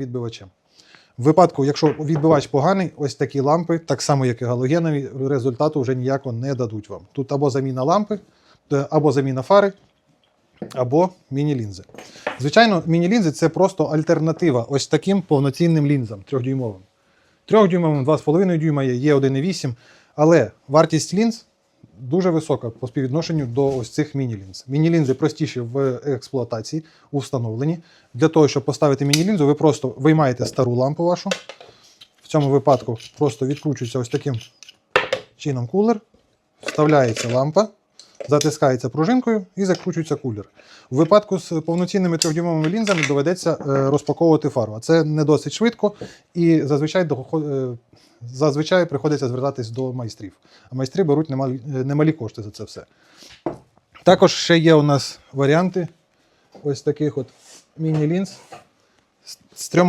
відбивачем. В випадку, якщо відбивач поганий, ось такі лампи, так само як і галогенові, результату вже ніякого не дадуть вам. Тут або заміна лампи, е, або заміна фари, або міні-лінзи. Звичайно, міні-лінзи це просто альтернатива ось таким повноцінним лінзам трьохдюймовим. Трьохдюймовим 2,5 дюйма є, є 1,8, але вартість лінз дуже висока по співвідношенню до ось цих міні-лінз. Міні-лінзи простіші в експлуатації, у. Для того, щоб поставити міні-лінзу, ви просто виймаєте стару лампу вашу. В цьому випадку просто відкручується ось таким чином кулер, вставляється лампа, затискається пружинкою і закручується кулер. У випадку з повноцінними трьохдюймовими лінзами доведеться е, розпаковувати фару. А це не досить швидко і зазвичай, е, зазвичай приходиться звертатись до майстрів. А майстри беруть немалі, е, немалі кошти за це все. Також ще є у нас варіанти ось таких от міні-лінз з трьома